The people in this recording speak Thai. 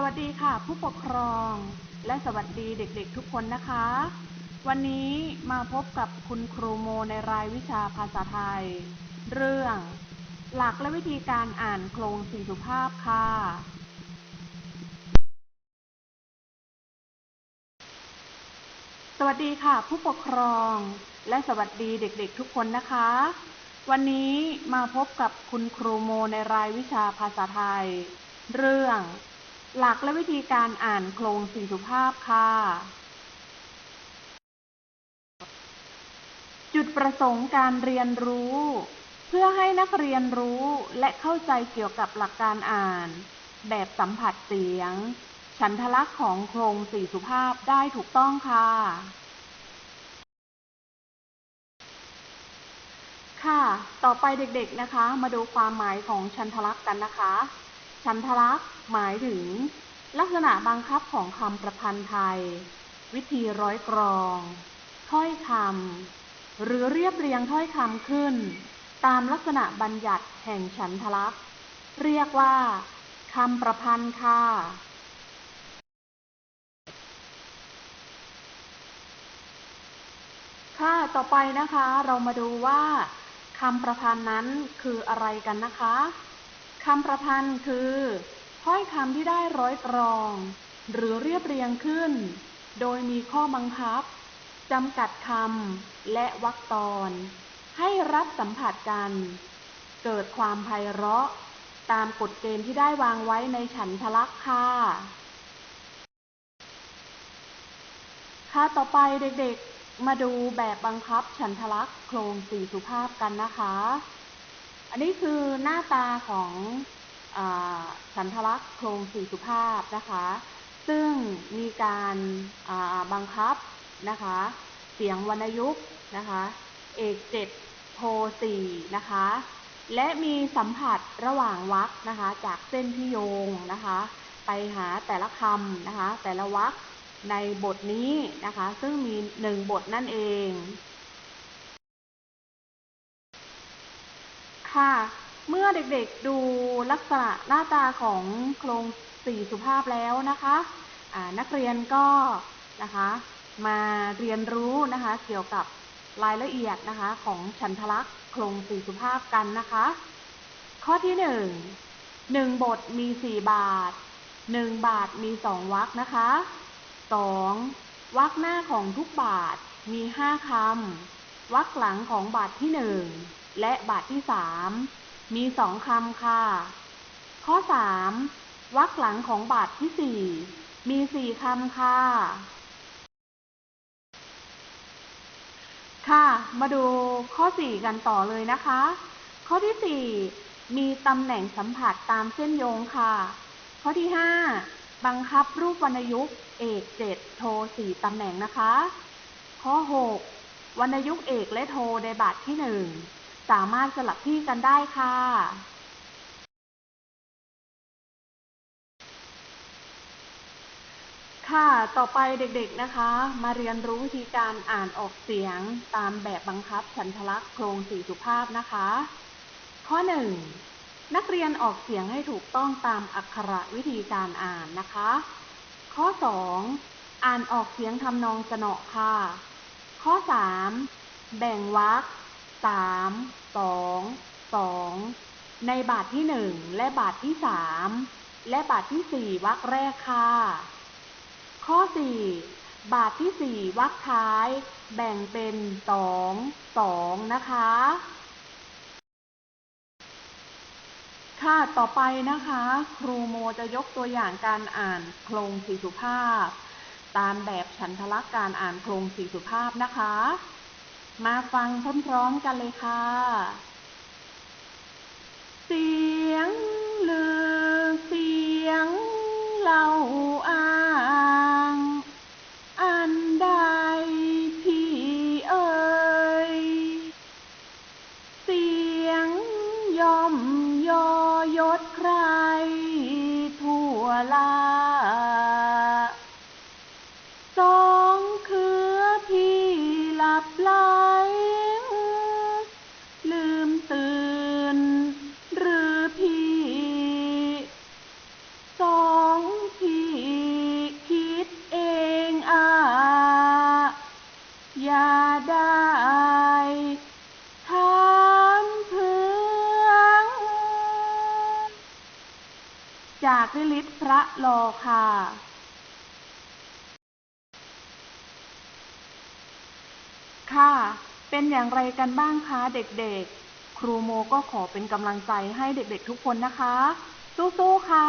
สวัสดีค่ะ ผู้ปกครอง และสวัสดีเด็กๆทุกคนนะคะ วันนี้มาพบกับคุณครูโมในรายวิชาภาษาไทย เรื่อง หลักและวิธีการอ่านโครงสี่สุภาพค่ะ สวัสดีค่ะ ผู้ปกครอง และสวัสดีเด็กๆทุกคนนะคะ วันนี้มาพบกับคุณครูโมในรายวิชาภาษาไทย เรื่อง หลักและวิธีการอ่านโครงสี่สุภาพค่ะ จุดประสงค์การเรียนรู้ เพื่อให้นักเรียนรู้และเข้าใจเกี่ยวกับหลักการอ่าน แบบสัมผัสเสียง ฉันทลักษณ์ของโครงสี่สุภาพได้ถูกต้องค่ะ ค่ะ ต่อไปเด็กๆนะคะ มาดูความหมายของชันทลักษณ์กันนะคะ ชันทลักษณ์หมายถึง ลักษณะบังคับของคำประพันธ์ไทย วิธีร้อยกรอง ถ้อยคำหรือเรียบเรียงถ้อยคำขึ้น ตามลักษณะบัญญัติแห่งฉันทลักษณ์ เรียกว่าคำประพันธ์ค่ะค่ะ ต่อไปนะคะ เรามาดูว่าคำประพันธ์นั้นคืออะไรกันนะคะ คำประพันธ์คือถ้อยคำที่ได้ร้อยกรอง หรือเรียบเรียงขึ้น โดยมีข้อบังคับจำกัดคำและวรรคตอน ให้รับสัมผัสกัน เกิดความไพเราะ ตามกฎเกณฑ์ที่ได้วางไว้ในฉันทลักษ์ค่ะค่ะต่อไปเด็กๆ มาดูแบบบังคับฉันทลักษ์โครงสี่สุภาพกันนะคะ อันนี้คือหน้าตาของอาฉันทลักษณ์โครงสี่สุภาพนะคะ ซึ่งมีการาบังคับนะคะ เสียงวรรณยุกต์นะคะ เอกเจ็ดโทสี่นะคะ และมีสัมผัสระหว่างวรรคนะคะ จากเส้นที่โยงนะคะ ไปหาแต่ละคำนะคะ แต่ละวรรคในบทนี้นะคะ ซึ่งมีหนึ่งบทนั่นเอง ค่ะ เมื่อเด็กๆดูลักษณะหน้าตาของโครงสี่สุภาพแล้วนะคะนักเรียนก็นะคะมาเรียนรู้นะคะเกี่ยวกับรายละเอียดนะคะของฉันทลักษณ์โครงสี่สุภาพกันนะคะ ข้อที่หนึ่งหนึ่งบทมีสี่บาทหนึ่งบาทมีสองวรรคนะคะสองวรรคหน้าของทุกบาทมีห้าคำ วรรคหลังของบาทที่หนึ่งและบาทที่สามมีสองคำค่ะ ข้อสามวรรคหลังของบาทที่สี่มีสี่คำค่ะ ค่ะ มาดูข้อสี่กันต่อเลยนะคะ ข้อที่สี่มีตำแหน่งสัมผัสตามเส้นโยงค่ะ ข้อที่ห้าบังคับรูปวรรณยุกต์เอกเจ็ดโทสี่ตำแหน่งนะคะ ข้อหก วรรณยุกต์เอกและโทในบาทที่หนึ่งสามารถสลับที่กันได้ค่ะ ค่ะ ต่อไปเด็กๆนะคะ มาเรียนรู้วิธีการอ่านออกเสียงตามแบบบังคับฉันทลักษณ์โครงสี่สุภาพนะคะ ข้อหนึ่งนักเรียนออกเสียงให้ถูกต้องตามอักขระวิธีการอ่านนะคะ ข้อสองอ่านออกเสียงทำนองสนอค่ะ ข้อสามแบ่งวรรคสามสองสองในบาทที่หนึ่งและบาทที่สามและบาทที่สี่วรรคแรกค่ะ ข้อสี่บาทที่สี่วรรคท้าย แบ่งเป็นสองสองนะคะ ค่ะ ต่อไปนะคะ ครูโมจะยกตัวอย่างการอ่านโครงสี่สุภาพ ตามแบบฉันทลักษณ์การอ่านโครงสี่สุภาพนะคะ มาฟังพร้อมๆกันเลยค่ะ เสียงลือเสียงเล่าอ้างอันใดพี่เอ่ยเสียงย่อมยอยศใครทั่วลา จากลิลิตพระโลค่ะค่ะ เป็นอย่างไรกันบ้างคะเด็กๆ ครูโมก็ขอเป็นกำลังใจให้เด็กๆทุกคนนะคะ สู้ๆ ค่ะ